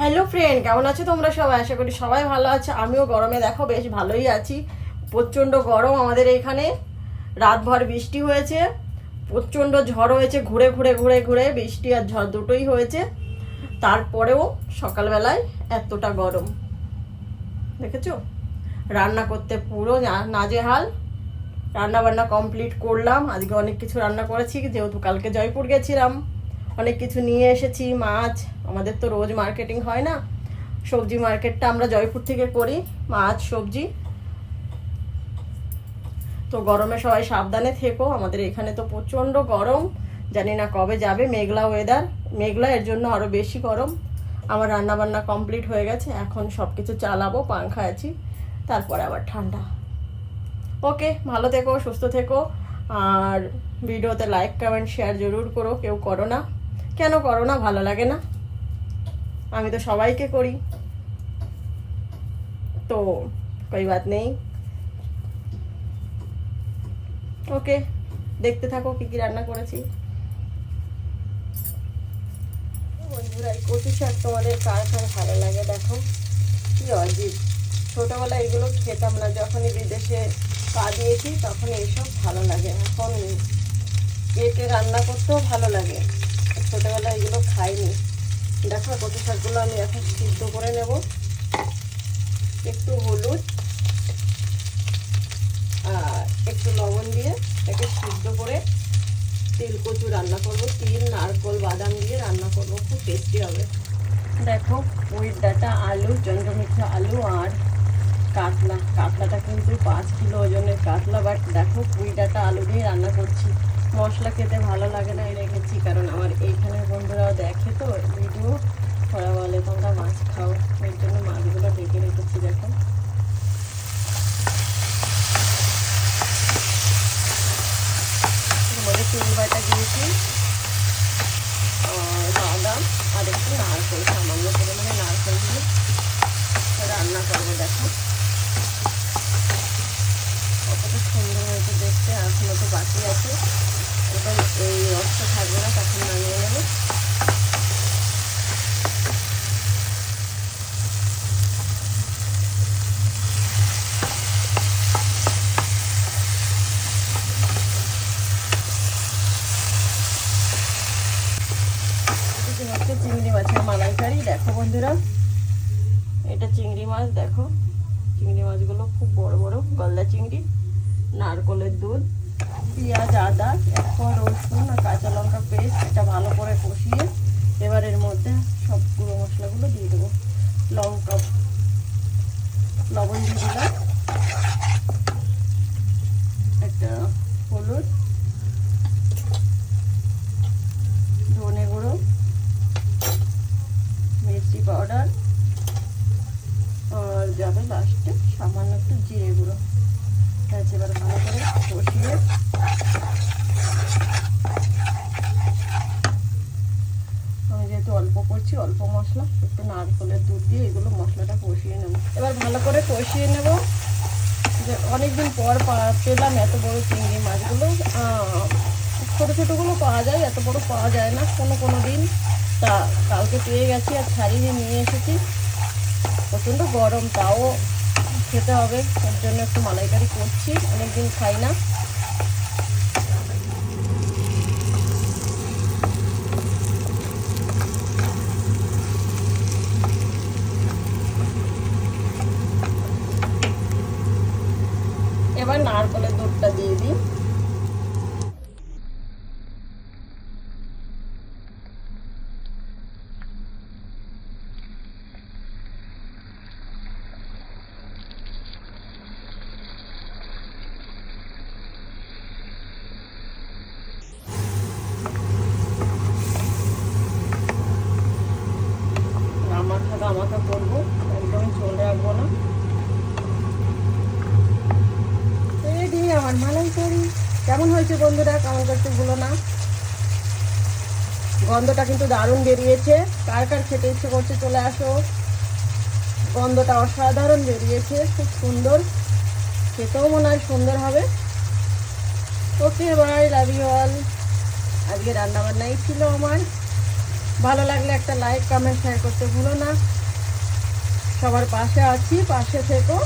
Hello friend কেমন আছো তোমরা সবাই? আশা করি সবাই ভালো আছে। আমিও গরমে দেখো, বেশ ভালোই আছি। প্রচণ্ড গরম আমাদের এখানে। রাতভর বৃষ্টি হয়েছে। প্রচণ্ড ঝড় হয়েছে, ঘুরে ঘুরে ঘুরে ঘুরে। বৃষ্টি আর ঝড় দুটোই হয়েছে। তারপরেও সকালবেলায় এতটা গরম। দেখেছ? রান্না করতে পুরো নাজেহাল। রান্না বান্না কমপ্লিট করলাম। আজকে অনেক কিছু রান্না করেছি, যেহেতু কালকে জয়পুর গেছিলাম। অনেক কিছু নিয়ে এসেছি, মাছ, আমাদের তো রোজ মার্কেটিং হয় না। সবজি মার্কেটটা আমরা জয়পুর থেকে করি, মাছ, সবজি। তো গরমে সবাই সাবধানে থেকো, আমাদের এখানে তো প্রচণ্ড গরম, জানি না কবে যাবে, মেঘলা ওয়েদার মেঘলা এর জন্য আরও বেশি গরম। আমার রান্না বান্না কমপ্লিট হয়ে গেছে, এখন সব কিছু চালাবো, পাংখা আছি, তারপরে আবার ঠান্ডা। ওকে, ভালো থেকো, সুস্থ থেকো, আর ভিডিওতে লাইক কমেন্ট শেয়ার জরুর করো, কেউ করো না। কেন করো না? ভালো লাগে না। আমি তো সবাইকে করি। তো কই বাত নেই। ওকে, দেখতে থাকো কি কি রান্না করেছি। বন্ধুরা, এই কচু শাক তোমাদের কার কার ভালো লাগে দেখো। কি অজিব ছোটবেলায় এগুলো খেতাম না, যখনই বিদেশে পা দিয়েছি তখন এইসব ভালো লাগে। এখন কেটে রান্না করতেও ভালো লাগে। ছোটবেলায় এগুলো খাইনি। দেখো কচু শাকগুলো আমি এখন সিদ্ধ করে নেব। একটু হলুদ আর একটু লবণ দিয়ে এটাকে সিদ্ধ করে তিল কচু রান্না করব। তিল, নারকল, বাদাম দিয়ে রান্না করব। খুব টেস্টি হবে। দেখো উইট ডাটা আলু চন্দ্রমিঠা আলু আর কাতলা। কাতলাটা কিন্তু পাঁচ কিলো ওজনের কাতলা বাট দেখো পুঁই ডাটা আলু দিয়ে রান্না করছি। মশলা খেতে ভালো লাগে না রেখেছি কারণ আমার এইখানের বন্ধুরাও দেখে তো ভিডিও ওরা বলে, তোমরা মাছ খাও। এর জন্য মাছগুলো ডেকে রেখেছি দেখো। মধ্যে আর একটু নারকেল রান্না করব দেখো। কতটা সুন্দর হয়েছে দেখতে এখনও তো বাকি আছে এবং এই রসটা থাকবে না তখন নামিয়ে নেব এটা হচ্ছে চিংড়ি মাছের মালাইকারি। দেখো বন্ধুরা, এটা চিংড়ি মাছ, দেখো। চিংড়ি মাছগুলো খুব বড় বড়, গলদা চিংড়ি, নারকলের দুধ, পেঁয়াজ, আদা এরপর রসুন আর কাঁচা লঙ্কা পেস্ট, এটা ভালো করে কষিয়ে এবার এর মধ্যে সব গুঁড়ো মশলাগুলো দিয়ে দেবো। লঙ্কা, লবণ দিয়ে দিলাম একটা হলুদ ধনে গুঁড়ো মির্চি পাউডার আর যাবে লাস্টে সামান্য একটু জিরে গুঁড়ো আছে এবার ভালো করে কষিয়ে আমি যেহেতু অল্প করছি অল্প মশলা, একটু নারকলের দুধ দিয়ে এগুলো মশলাটা কষিয়ে নেব। এবার ভালো করে কষিয়ে নেব। যে অনেকদিন পর পেলাম এত বড় চিংড়ি মাছগুলো। ছোটো ছোটোগুলো পাওয়া যায়, এত বড় পাওয়া যায় না। কোনো কোনো দিন তা কালকে পেয়ে গেছি আর ছাড়িয়ে নিয়ে এসেছি। প্রচণ্ড গরম, তাও খেতে হবে। ওর জন্য একটু মালাইকারি করছি, অনেকদিন খাই না এবার নারকলের দুধটা দিয়ে দিই গামাখা গামাখা করব একদমই ঝোল রাখব না। রেডি আমার মালাই করি কেমন হয়েছে বন্ধুরা? কেমন করতে ভুলো না। গন্ধটা কিন্তু দারুণ বেরিয়েছে। কার কার খেতে ইচ্ছে করছে চলে আসো। গন্ধটা অসাধারণ বেরিয়েছে, খুব সুন্দর। খেতেও মনে হয় সুন্দর হবে। Okay bye love you all আজকে রান্না বান্নাই ছিল আমার। ভালো লাগলে একটা লাইক কমেন্ট শেয়ার করতে ভুলো না। সবার পাশে আছি পাশে থেকো।